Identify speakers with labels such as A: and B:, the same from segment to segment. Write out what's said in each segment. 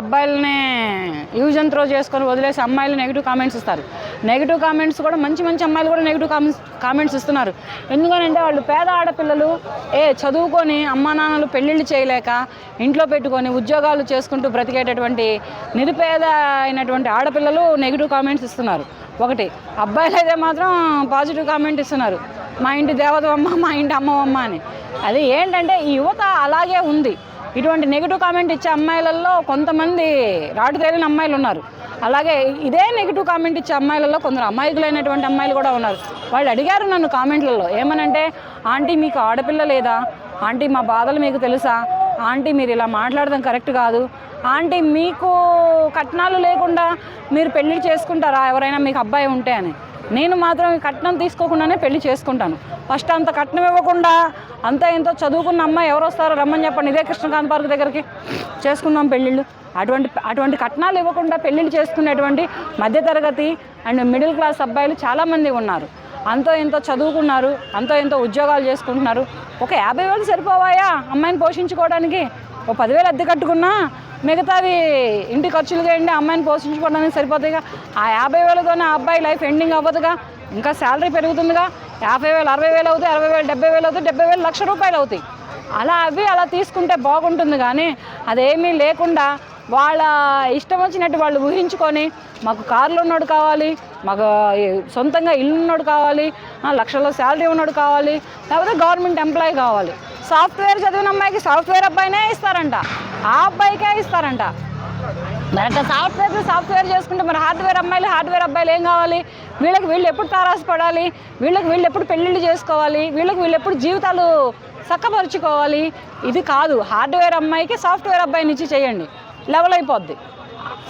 A: అబ్బాయిలనే use and throw చేసుకొని వదిలేసి అమ్మాయిలు నెగిటివ్ కామెంట్స్ ఇస్తారు. నెగిటివ్ కామెంట్స్ కూడా మంచి మంచి అమ్మాయిలు కూడా నెగిటివ్ కామెంట్స్ కామెంట్స్ ఇస్తున్నారు. ఎందుకనంటే వాళ్ళు పేద ఆడపిల్లలు ఏ చదువుకొని అమ్మా నాన్నలు పెళ్ళిళ్ళు చేయలేక ఇంట్లో పెట్టుకొని ఉద్యోగాలు చేసుకుంటూ బ్రతికేటటువంటి నిరుపేద అయినటువంటి ఆడపిల్లలు నెగిటివ్ కామెంట్స్ ఇస్తున్నారు. ఒకటి అబ్బాయిలు అయితే మాత్రం పాజిటివ్ కామెంట్ ఇస్తున్నారు. మా ఇంటి దేవతమ్మ మా ఇంటి అమ్మమ్మ అని. అది ఏంటంటే ఈ యువత అలాగే ఉంది. ఇటువంటి నెగిటివ్ కామెంట్ ఇచ్చే అమ్మాయిలలో కొంతమంది రాటు తేలిన అమ్మాయిలు ఉన్నారు. అలాగే ఇదే నెగిటివ్ కామెంట్ ఇచ్చే అమ్మాయిలలో కొందరు అమాయకులైనటువంటి అమ్మాయిలు కూడా ఉన్నారు. వాళ్ళు అడిగారు నన్ను కామెంట్లలో ఏమనంటే ఆంటీ మీకు ఆడపిల్ల లేదా? ఆంటీ మా బాధలు మీకు తెలుసా? ఆంటీ మీరు ఇలా మాట్లాడడం కరెక్ట్ కాదు. ఆంటీ మీకు కట్నాలు లేకుండా మీరు పెళ్ళి చేసుకుంటారా? ఎవరైనా మీకు అబ్బాయి ఉంటే అని. నేను మాత్రం ఈ కట్నం తీసుకోకుండానే పెళ్ళి చేసుకుంటాను. ఫస్ట్ అంత కట్నం ఇవ్వకుండా అంత ఎంతో చదువుకున్న అమ్మాయి ఎవరు వస్తారో రమ్మని చెప్పండి. ఇదే కృష్ణకాంత్ పార్క్ దగ్గరికి చేసుకుందాం పెళ్ళిళ్ళు. అటువంటి అటువంటి కట్నాలు ఇవ్వకుండా పెళ్ళిళ్ళు చేసుకునేటువంటి మధ్యతరగతి అండ్ మిడిల్ క్లాస్ అబ్బాయిలు చాలామంది ఉన్నారు. అంతో ఎంతో చదువుకున్నారు అంతో ఎంతో ఉద్యోగాలు చేసుకుంటున్నారు. ఒక యాభై వేలు సరిపోవాయా అమ్మాయిని పోషించుకోవడానికి? ఓ పదివేలు అద్దె కట్టుకున్నా మిగతాది ఇంటి ఖర్చులు చేయండి అమ్మాయిని పోషించుకోవడానికి సరిపోతాయిగా. ఆ యాభై వేలతోనే ఆ అబ్బాయి లైఫ్ ఎండింగ్ అవ్వదుగా. ఇంకా శాలరీ పెరుగుతుందిగా. యాభై వేలు అరవై వేలు అవుతాయి అరవై వేలు డెబ్బై వేలు అవుతాయి డెబ్బై వేలు లక్ష రూపాయలు అవుతాయి. అలా అవి అలా తీసుకుంటే బాగుంటుంది కానీ అదేమీ లేకుండా వాళ్ళ ఇష్టం వచ్చినట్టు వాళ్ళు ఊహించుకొని మాకు కార్లు ఉన్నోడు కావాలి మాకు సొంతంగా ఇల్లు ఉన్నోడు కావాలి లక్షల్లో శాలరీ ఉన్నోడు కావాలి లేకపోతే గవర్నమెంట్ ఎంప్లాయీ కావాలి. సాఫ్ట్వేర్ చదివిన అమ్మాయికి సాఫ్ట్వేర్ అబ్బాయినే ఇస్తారంట. ఆ అబ్బాయికే ఇస్తారంట. మరి సాఫ్ట్వేర్ సాఫ్ట్వేర్ చేసుకుంటే మరి హార్డ్వేర్ అమ్మాయిలు హార్డ్వేర్ అబ్బాయిలు ఏం కావాలి? వీళ్ళకి వీళ్ళు ఎప్పుడు తారాసపడాలి వీళ్ళకి వీళ్ళు ఎప్పుడు పెళ్ళిళ్ళు చేసుకోవాలి? వీళ్ళకి వీళ్ళు ఎప్పుడు జీవితాలు చక్కపరుచుకోవాలి? ఇది కాదు. హార్డ్వేర్ అమ్మాయికి సాఫ్ట్వేర్ అబ్బాయి నుంచి చేయండి. లెవెల్ అయిపోద్ది.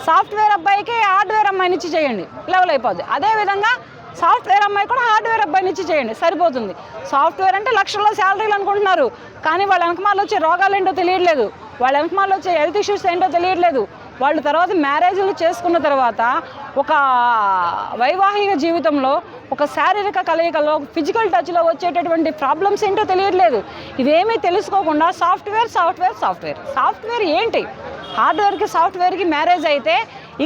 A: సాఫ్ట్వేర్ అబ్బాయికి హార్డ్వేర్ అమ్మాయి నుంచి చేయండి. లెవెల్ అయిపోద్ది. అదేవిధంగా సాఫ్ట్వేర్ అమ్మాయి కూడా హార్డ్వేర్ అబ్బాయి నుంచి చేయండి. సరిపోతుంది. సాఫ్ట్వేర్ అంటే లక్షల్లో శాలరీలు అనుకుంటున్నారు. కానీ వాళ్ళ వెనకమాలు వచ్చే రోగాలు ఏంటో తెలియట్లేదు. వాళ్ళ వెనకమాల వచ్చే హెల్త్ ఇష్యూస్ ఏంటో తెలియట్లేదు. వాళ్ళు తర్వాత మ్యారేజ్లు చేసుకున్న తర్వాత ఒక వైవాహిక జీవితంలో ఒక శారీరక కలయికలో ఫిజికల్ టచ్లో వచ్చేటటువంటి ప్రాబ్లమ్స్ ఏంటో తెలియట్లేదు. ఇవేమీ తెలుసుకోకుండా సాఫ్ట్వేర్ సాఫ్ట్వేర్ సాఫ్ట్వేర్ సాఫ్ట్వేర్ ఏంటి? హార్డ్వేర్కి సాఫ్ట్వేర్కి మ్యారేజ్ అయితే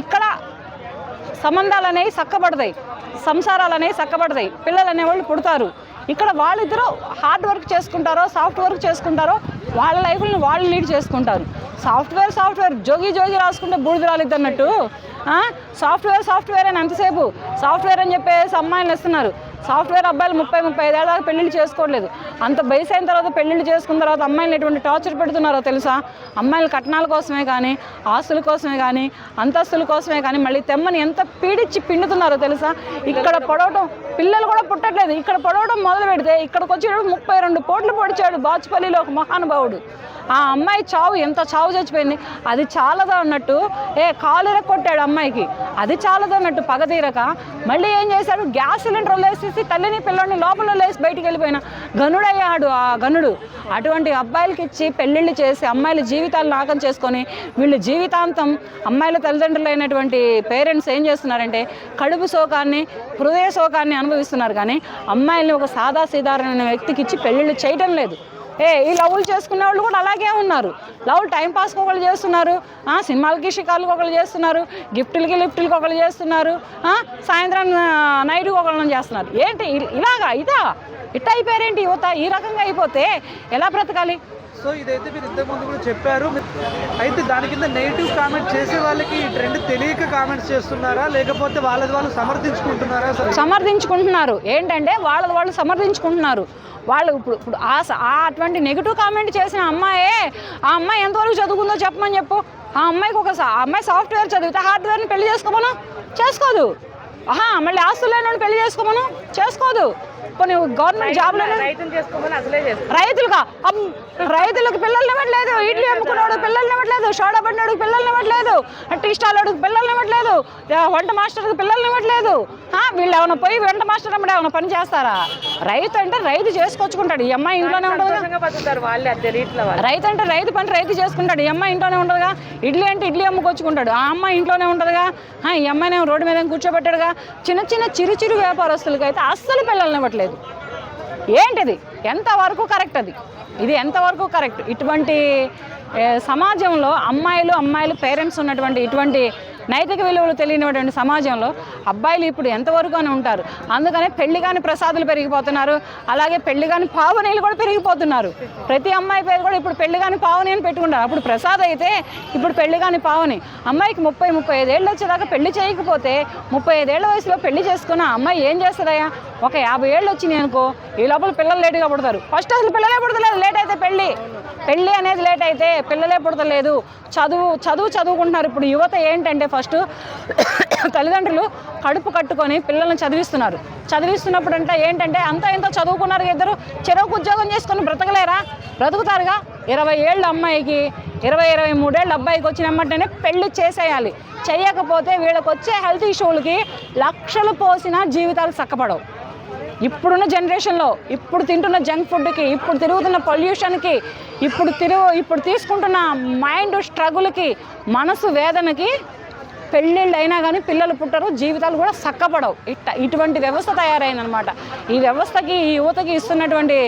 A: ఇక్కడ సంబంధాలు అనేవి చక్కబడతాయి. సంసారాలు అనేవి చక్కబడతాయి. పిల్లలు అనేవాళ్ళు పుడతారు. ఇక్కడ వాళ్ళిద్దరూ హార్డ్ వర్క్ చేసుకుంటారో సాఫ్ట్ వర్క్ చేసుకుంటారో వాళ్ళ లైఫ్ని వాళ్ళు లీడ్ చేసుకుంటారు. సాఫ్ట్వేర్ సాఫ్ట్వేర్ జోగి జోగి రాసుకుంటే బూడిద రాలిద్దన్నట్టు. సాఫ్ట్వేర్ సాఫ్ట్వేర్ అని ఎంతసేపు సాఫ్ట్వేర్ అని చెప్పేసి అమ్మాయిలు ఇస్తున్నారు సాఫ్ట్వేర్ అబ్బాయిలు ముప్పై ముప్పై ఐదేళ్ళ దాకా పెళ్ళిళ్ళు చేసుకోవట్లేదు. అంత వయసు అయిన తర్వాత పెళ్ళిళ్ళు చేసుకున్న తర్వాత అమ్మాయిలు ఎటువంటి టార్చర్ పెడుతున్నారో తెలుసా? అమ్మాయిలు కట్నాల కోసమే కానీ ఆస్తుల కోసమే కానీ అంతస్తుల కోసమే కానీ మళ్ళీ తెమ్మని ఎంత పీడించి పిండుతున్నారో తెలుసా? ఇక్కడ పొడవటం పిల్లలు కూడా పుట్టట్లేదు. ఇక్కడ పొడవటం మొదలు పెడితే ఇక్కడికి వచ్చేటప్పుడు ముప్పై రెండు కోట్లు పొడిచాడు బాచుపల్లిలో ఒక మహానుభావుడు. ఆ అమ్మాయి చావు ఎంత చావు చచ్చిపోయింది? అది చాలదా అన్నట్టు ఏ కాలు కొట్టాడు అమ్మాయికి. అది చాలదా అన్నట్టు పగ తీరక మళ్ళీ ఏం చేశాడు? గ్యాస్ సిలిండర్ లేసేసి తల్లిని పిల్లల్ని లోపల లేసి బయటికి వెళ్ళిపోయిన గనుడయ్యాడు ఆ గనుడు అటువంటి అబ్బాయిలకి ఇచ్చి పెళ్ళిళ్ళు చేసి అమ్మాయిల జీవితాలు నాకం చేసుకొని వీళ్ళు జీవితాంతం అమ్మాయిల తల్లిదండ్రులు అయినటువంటి పేరెంట్స్ ఏం చేస్తున్నారంటే కడుపు శోకాన్ని హృదయ శోకాన్ని అనుభవిస్తున్నారు కానీ అమ్మాయిల్ని ఒక సాదా సీదారణ వ్యక్తికి ఇచ్చి పెళ్ళిళ్ళు చేయటం లేదు. ఏ ఈ లవ్లు చేసుకునే వాళ్ళు కూడా అలాగే ఉన్నారు. లవ్ టైం పాస్కి ఒకళ్ళు చేస్తున్నారు. సినిమాలకి షికార్లకి ఒకళ్ళు చేస్తున్నారు. గిఫ్టులకి లిఫ్టులకి ఒకళ్ళు చేస్తున్నారు. సాయంత్రం నైట్కి ఒకళ్ళు చేస్తున్నారు. ఏంటి? ఇలాగా? ఇదా? ఇట్ట అయిపోయారేంటి యువత? ఈ రకంగా అయిపోతే ఎలా బ్రతకాలి?
B: సో ఇదైతే మీరు ఇంతకుముందు కూడా చెప్పారు. అయితే దాని కింద నెగిటివ్ కామెంట్ చేసే వాళ్ళకి ఈ ట్రెండ్ తెలియక కామెంట్స్ చేస్తున్నారా? లేకపోతే వాళ్ళది వాళ్ళు సమర్థించుకుంటున్నారా?
A: సమర్థించుకుంటున్నారు. ఏంటంటే వాళ్ళది వాళ్ళు సమర్థించుకుంటున్నారు. వాళ్ళు ఇప్పుడు ఇప్పుడు ఆ స- ఆ అటువంటి నెగిటివ్ కామెంట్ చేసిన అమ్మాయే ఆ అమ్మాయి ఎంతవరకు చదువుకుందో చెప్పమని చెప్పు. ఆ అమ్మాయికి ఒక ఆ అమ్మాయి సాఫ్ట్వేర్ చదివితే హార్డ్వేర్ని పెళ్ళి చేసుకోమను? చేసుకోదు. ఆహా మళ్ళీ ఆస్తులు లేని పెళ్ళి చేసుకోమను? చేసుకోదు. కొన్ని గవర్నమెంట్ జాబ్లో
C: రైతులు చేసుకోమని అసలే చేస్తారు.
A: రైతులుగా? రైతులకు పిల్లల్ని ఇవ్వట్లేదు. ఇడ్లీ అమ్ముకున్నాడు పిల్లల్ని ఇవ్వట్లేదు. సోడా పడినాడు పిల్లల్ని ఇవ్వట్లేదు. టీ స్టాల్ పిల్లల్ని ఇవ్వట్లేదు. ఆ, వంట మాస్టర్కి పిల్లల్ని ఇవ్వట్లేదు. వీళ్ళు ఏమైనా పోయి వంట మాస్టర్ అమ్మడే ఏమైనా పని చేస్తారా? రైతు అంటే రైతు చేసుకొచ్చుకుంటాడు. ఈ అమ్మాయి ఇంట్లోనే ఉండదు రైతు అంటే రైతు పని రైతు చేసుకుంటాడు. ఈ అమ్మాయి ఇంట్లోనే ఉండదుగా. ఇడ్లీ అంటే ఇడ్లీ అమ్ముకొచ్చుకుంటాడు. ఆ అమ్మాయి ఇంట్లోనే ఉండదుగా. ఈ అమ్మాయిని రోడ్డు మీద కూర్చోబెట్టాడుగా. చిన్న చిన్న చిరు చిరు వ్యాపారస్తులకి అయితే అస్సలు పిల్లల్ని ఇవ్వట్లేదు. ఏంటిది? ఎంతవరకు కరెక్ట్ అది ఇది ఎంతవరకు కరెక్ట్? ఇటువంటి సమాజంలో అమ్మాయిలు అమ్మాయిలు పేరెంట్స్ ఉన్నటువంటి ఇటువంటి నైతిక విలువలు తెలియనటువంటి సమాజంలో అబ్బాయిలు ఇప్పుడు ఎంతవరకు అని ఉంటారు. అందుకనే పెళ్ళి కాని ప్రసాదులు పెరిగిపోతున్నారు. అలాగే పెళ్ళి కాని పావనీలు కూడా పెరిగిపోతున్నారు. ప్రతి అమ్మాయి పేరు కూడా ఇప్పుడు పెళ్ళి కాని పావని అని పెట్టుకుంటారు. అప్పుడు ప్రసాద్ అయితే ఇప్పుడు పెళ్ళి కాని పావని. అమ్మాయికి ముప్పై ముప్పై ఐదేళ్ళు వచ్చేదాకా పెళ్ళి చేయకపోతే ముప్పై ఐదేళ్ళ వయసులో పెళ్ళి చేసుకున్న అమ్మాయి ఏం చేస్తుందయ్యా? ఒక యాభై ఏళ్ళు వచ్చినాయి అనుకో ఈ లోపల పిల్లలు లేటుగా పుడతారు. ఫస్ట్ అసలు పిల్లలే పుడతలేదు లేట్ అయితే పెళ్ళి పెళ్ళి అనేది లేట్ అయితే పిల్లలే పుడతలేదు. చదువు చదువు చదువుకుంటున్నారు. ఇప్పుడు యువత ఏంటంటే ఫస్ట్ తల్లిదండ్రులు కడుపు కట్టుకొని పిల్లల్ని చదివిస్తున్నారు. చదివిస్తున్నప్పుడు అంటే ఏంటంటే అంతా ఇంత చదువుకున్నారు ఇద్దరు చెరకు ఉద్యోగం చేసుకొని బ్రతకలేరా? బ్రతుకుతారుగా? ఇరవై ఏళ్ళ అమ్మాయికి ఇరవై ఇరవై మూడేళ్ళ అబ్బాయికి వచ్చిన వెంటనే పెళ్ళి చేసేయాలి. చేయకపోతే వీళ్ళకి వచ్చే హెల్త్ ఇష్యూలకి లక్షలు పోసిన జీవితాలు చక్కపడవు ఇప్పుడున్న జనరేషన్లో ఇప్పుడు తింటున్న జంక్ ఫుడ్కి ఇప్పుడు తిరుగుతున్న పొల్యూషన్కి ఇప్పుడు తిరుగు ఇప్పుడు తీసుకుంటున్న మైండ్ స్ట్రగుల్కి మనసు వేదనకి పెళ్ళిళ్ళు అయినా కానీ పిల్లలు పుట్టరు జీవితాలు కూడా చక్కపడవు. ఇట్ట ఇటువంటి వ్యవస్థ తయారైందనమాట. ఈ వ్యవస్థకి ఈ యువతకి ఇస్తున్నటువంటి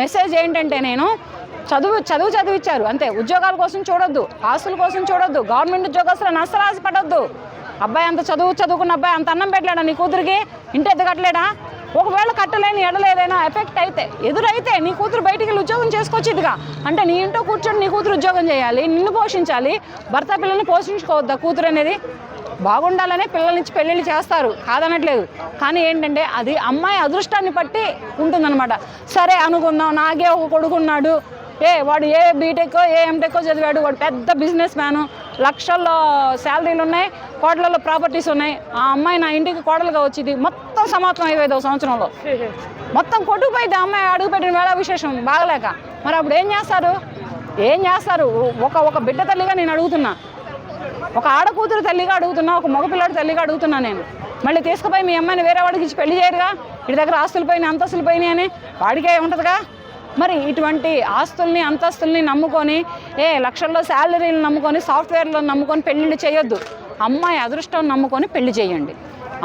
A: మెసేజ్ ఏంటంటే నేను చదువు చదువు చదివిచ్చారు అంతే. ఉద్యోగాల కోసం చూడొద్దు ఆస్తుల కోసం చూడొద్దు గవర్నమెంట్ ఉద్యోగస్తులను అస్సలు ఆశపడొద్దు అబ్బాయి అంత చదువు చదువుకున్న అబ్బాయి అంత అన్నం పెట్టలేడా నీ కూతురికి? ఇంటి ఎదగట్లేడా ఒకవేళ కట్టలేని ఎడలు ఏదైనా ఎఫెక్ట్ అయితే ఎదురైతే నీ కూతురు బయటికి వెళ్ళి ఉద్యోగం చేసుకోవచ్చుగా అంటే నీ ఇంట్లో కూర్చొని నీ కూతురు ఉద్యోగం చేయాలి నిన్ను పోషించాలి భర్త పిల్లల్ని పోషించుకోవద్దా కూతురు అనేది బాగుండాలనే పిల్లల్నిచ్చి పెళ్ళిళ్ళు చేస్తారు కాదనట్లేదు. కానీ ఏంటంటే అది అమ్మాయి అదృష్టాన్ని బట్టి ఉంటుందన్నమాట. సరే అనుకుందాం నాకే ఒక కొడుకున్నాడు. ఏ వాడు ఏ బీటెక్ ఏ ఎంటెక్ చదివాడు వాడు పెద్ద బిజినెస్ మ్యాను లక్షల్లో శాలరీలు ఉన్నాయి కోట్లలో ప్రాపర్టీస్ ఉన్నాయి. ఆ అమ్మాయి నా ఇంటికి కోడలుగా వచ్చింది. మొత్తం సమాప్తం అయిపోయింది సంవత్సరంలో. మొత్తం కొట్టుకుపోయింది అమ్మాయి అడుగుపెట్టిన వేళ విశేషం బాగలేక. మరి అప్పుడు ఏం చేస్తారు? ఏం చేస్తారు? ఒక ఒక బిడ్డ తల్లిగా నేను అడుగుతున్నా. ఒక ఆడకూతురు తల్లిగా అడుగుతున్నా ఒక మగపిల్లాడు తల్లిగా అడుగుతున్నా నేను. మళ్ళీ తీసుకుపోయి మీ అమ్మాయిని వేరే వాడికి ఇచ్చి పెళ్ళి చేయరుగా? ఇటు దగ్గర ఆస్తులు పోయినాయి అంతస్తులు పోయినాయి అని? వాడికే ఉంటుందిగా? మరి ఇటువంటి ఆస్తుల్ని అంతస్తుల్ని నమ్ముకొని ఏ లక్షల్లో శాలరీలు నమ్ముకొని సాఫ్ట్వేర్లో నమ్ముకొని పెళ్ళిళ్ళు చేయొద్దు. అమ్మాయి అదృష్టం నమ్ముకొని పెళ్ళి చేయండి.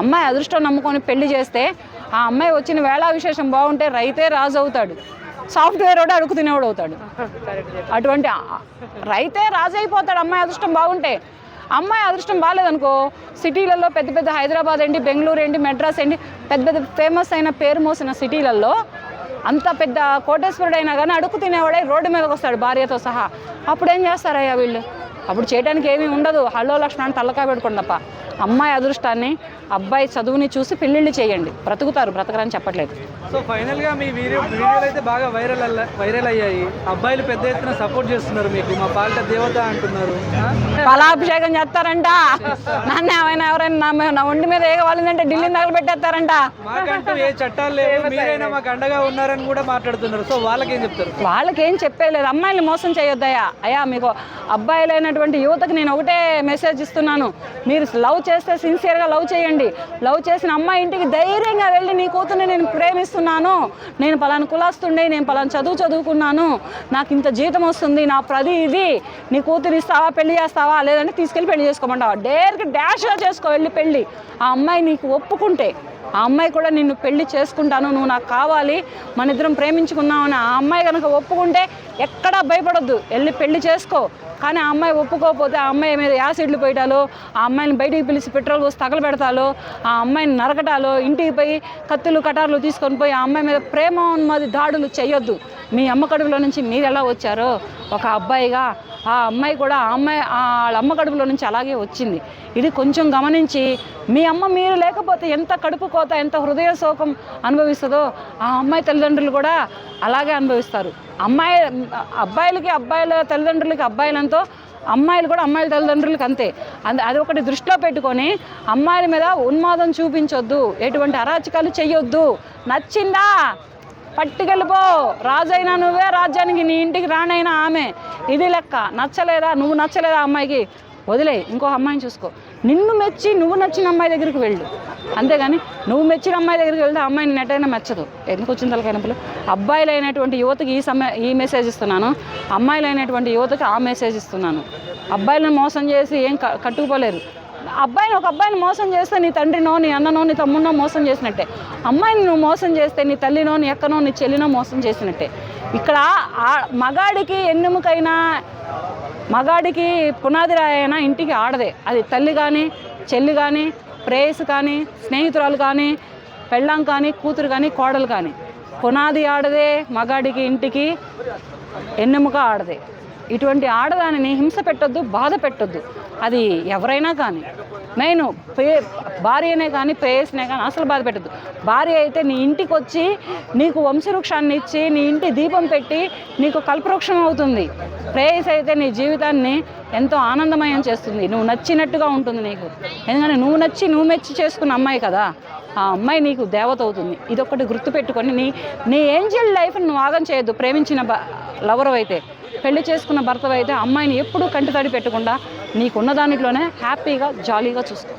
A: అమ్మాయి అదృష్టం నమ్ముకొని పెళ్ళి చేస్తే ఆ అమ్మాయి వచ్చిన వేళ విశేషం బాగుంటే రైతే రాజు అవుతాడు. సాఫ్ట్వేర్ వాడు అడుగు తినేవాడు అవుతాడు. అటువంటి రైతే రాజు అయిపోతాడు అమ్మాయి అదృష్టం బాగుంటే. అమ్మాయి అదృష్టం బాగాలేదనుకో సిటీలలో పెద్ద పెద్ద హైదరాబాద్ ఏంటి బెంగళూరు ఏంటి మెడ్రాస్ ఏంటి పెద్ద పెద్ద ఫేమస్ అయిన పేరు మోసిన సిటీలలో అంత పెద్ద కోటేశ్వరుడు అయినా కానీ అడుగు తినేవాడే రోడ్డు మీదకి వస్తాడు భార్యతో సహా. అప్పుడు ఏం చేస్తారయ్యా వీళ్ళు? అప్పుడు చేయడానికి ఏమీ ఉండదు. హలో లక్ష్మణ్ తల్లకాయ పెట్టుకోండి తప్ప అమ్మాయి అదృష్టాన్ని అబ్బాయి చదువుని చూసి పెళ్ళిళ్ళు చేయండి. బ్రతుకుతారు బ్రతకరని చెప్పట్లేదు.
B: సో ఫైనల్గా మీ వీడియో వీడియోలు అయితే బాగా వైరల్ వైరల్ అయ్యాయి. అబ్బాయిలు పెద్ద ఎత్తున సపోర్ట్ చేస్తున్నారు మీకు. మా పాలిట దేవత అంటున్నారు?
A: ఫలాభిషేకం చేస్తారంట. నన్ను ఏమైనా ఎవరైనా నా ఒంటి మీద ఏగవాలిందంటే ఢిల్లీని తగలబెట్టేస్తారంట
B: మాకంటూ ఏ చట్టాలు లేవు. మీరైనా మాకు అండగా ఉన్నారని కూడా మాట్లాడుతున్నారు. సో వాళ్ళకి ఏం చెప్తారు?
A: వాళ్ళకి ఏం చెప్పేది అమ్మాయిని మోసం చేయొద్దయ్యా. అయ్యా మీకు అబ్బాయిలైనటువంటి యువతకు నేను ఒకటే మెసేజ్ ఇస్తున్నాను. మీరు లవ్ చేస్తే సిన్సియర్గా లవ్ చేయండి. లవ్ చేసిన అమ్మాయి ఇంటికి ధైర్యంగా వెళ్ళి నీ కూతుర్ని నేను ప్రేమిస్తున్నాను. నేను పలానా కులాస్తుండే నేను పలానా చదువు చదువుకున్నాను. నాకు ఇంత జీతం వస్తుంది నా ప్రతి ఇది నీ కూతురు ఇస్తావా పెళ్ళి చేస్తావా లేదంటే తీసుకెళ్ళి పెళ్ళి చేసుకోమంటావా? డేర్కి డాష్గా చేసుకో వెళ్ళి పెళ్ళి ఆ అమ్మాయి నీకు ఒప్పుకుంటే ఆ అమ్మాయి కూడా నిన్ను పెళ్ళి చేసుకుంటాను నువ్వు నాకు కావాలి మన ఇద్దరం ప్రేమించుకుందాం అని ఆ అమ్మాయి కనుక ఒప్పుకుంటే ఎక్కడా భయపడొద్దు. వెళ్ళి పెళ్ళి చేసుకో. కానీ ఆ అమ్మాయి ఒప్పుకోకపోతే ఆ అమ్మాయి మీద యాసిడ్లు పోయటాలో ఆ అమ్మాయిని బయటికి పిలిచి పెట్రోల్ పోసి తగలబెడతాలు ఆ అమ్మాయిని నరకటాలో ఇంటికి పోయి కత్తులు కటార్లు తీసుకొని పోయి ఆ అమ్మాయి మీద ప్రేమ ఉన్నది దాడులు చేయొద్దు మీ అమ్మ కడుపులో నుంచి మీరు ఎలా వచ్చారో? ఒక అబ్బాయిగా ఆ అమ్మాయి కూడా ఆ అమ్మాయి ఆ వాళ్ళ అమ్మ కడుపులో నుంచి అలాగే వచ్చింది. ఇది కొంచెం గమనించి మీ అమ్మ మీరు లేకపోతే ఎంత కడుపు కోత ఎంత హృదయ శోకం అనుభవిస్తుందో ఆ అమ్మాయి తల్లిదండ్రులు కూడా అలాగే అనుభవిస్తారు. అమ్మాయి అబ్బాయిలకి అబ్బాయిల తల్లిదండ్రులకి అబ్బాయిలంతో అమ్మాయిలు కూడా అమ్మాయిల తల్లిదండ్రులకి అంతే. అంద అది ఒకటి దృష్టిలో పెట్టుకొని అమ్మాయిల మీద ఉన్మాదం చూపించొద్దు ఎటువంటి అరాచకాలు చేయొద్దు నచ్చిందా? పట్టుకెళ్ళిపో. రాజైనా నువ్వే రాజ్యానికి నీ ఇంటికి రానైనా ఆమె. ఇది లెక్క. నచ్చలేదా? నువ్వు నచ్చలేదా అమ్మాయికి? వదిలే ఇంకో అమ్మాయిని చూసుకో. నిన్ను మెచ్చి నువ్వు నచ్చిన అమ్మాయి దగ్గరికి వెళ్ళు. అంతేగాని నువ్వు మెచ్చిన అమ్మాయి దగ్గరికి వెళ్తే అమ్మాయిని నెట్టైనా మెచ్చదు. ఎందుకు వచ్చిన తలకైనప్పుడు అబ్బాయిలైనటువంటి యువతకి ఈ సమయ ఈ మెసేజ్ ఇస్తున్నాను. అమ్మాయిలైనటువంటి యువతకి ఆ మెసేజ్ ఇస్తున్నాను. అబ్బాయిలను మోసం చేసి ఏం క- కట్టుకుపోలేరు. అబ్బాయిని ఒక అబ్బాయిని మోసం చేస్తే నీ తండ్రినో నీ అన్ననో నీ తమ్ముడినో మోసం చేసినట్టే. అమ్మాయిని నువ్వు మోసం చేస్తే నీ తల్లినో నీ అక్కనో నీ చెల్లినో మోసం చేసినట్టే. ఇక్కడ ఆ- మగాడికి ఎన్నెముకైనా మగాడికి పునాది రాయైనా ఇంటికి ఆడదే. అది తల్లి కానీ చెల్లి కానీ ప్రేయస్ కానీ స్నేహితురాలు కానీ పెళ్ళాం కానీ కూతురు కానీ కోడలు కానీ. పునాది ఆడదే మగాడికి ఇంటికి ఎన్నెముక ఆడదే. ఇటువంటి ఆడదానిని హింస పెట్టొద్దు బాధ పెట్టొద్దు. అది ఎవరైనా కానీ నేను పే భార్యనే కానీ ప్రేయస్నే కానీ అసలు బాధ పెట్టద్దు. భార్య అయితే నీ ఇంటికి వచ్చి నీకు వంశవృక్షాన్ని ఇచ్చి నీ ఇంటి దీపం పెట్టి నీకు కల్పవృక్షం అవుతుంది. ప్రేయస్ అయితే నీ జీవితాన్ని ఎంతో ఆనందమయం చేస్తుంది. నువ్వు నచ్చినట్టుగా ఉంటుంది నీకు. ఎందుకంటే నువ్వు నచ్చి నువ్వు మెచ్చి చేసుకున్న అమ్మాయి కదా. ఆ అమ్మాయి నీకు దేవత అవుతుంది. ఇదొకటి గుర్తుపెట్టుకొని నీ నీ ఏంజల్ లైఫ్ని నువ్వు ఆగం చేయొద్దు. ప్రేమించిన బ లవర్ అయితే పెళ్ళి చేసుకున్న భర్త అయితే అమ్మాయిని ఎప్పుడూ కంటి తడి పెట్టకుండా నీకున్న దానిలోనే హ్యాపీగా జాలీగా చూసుకో.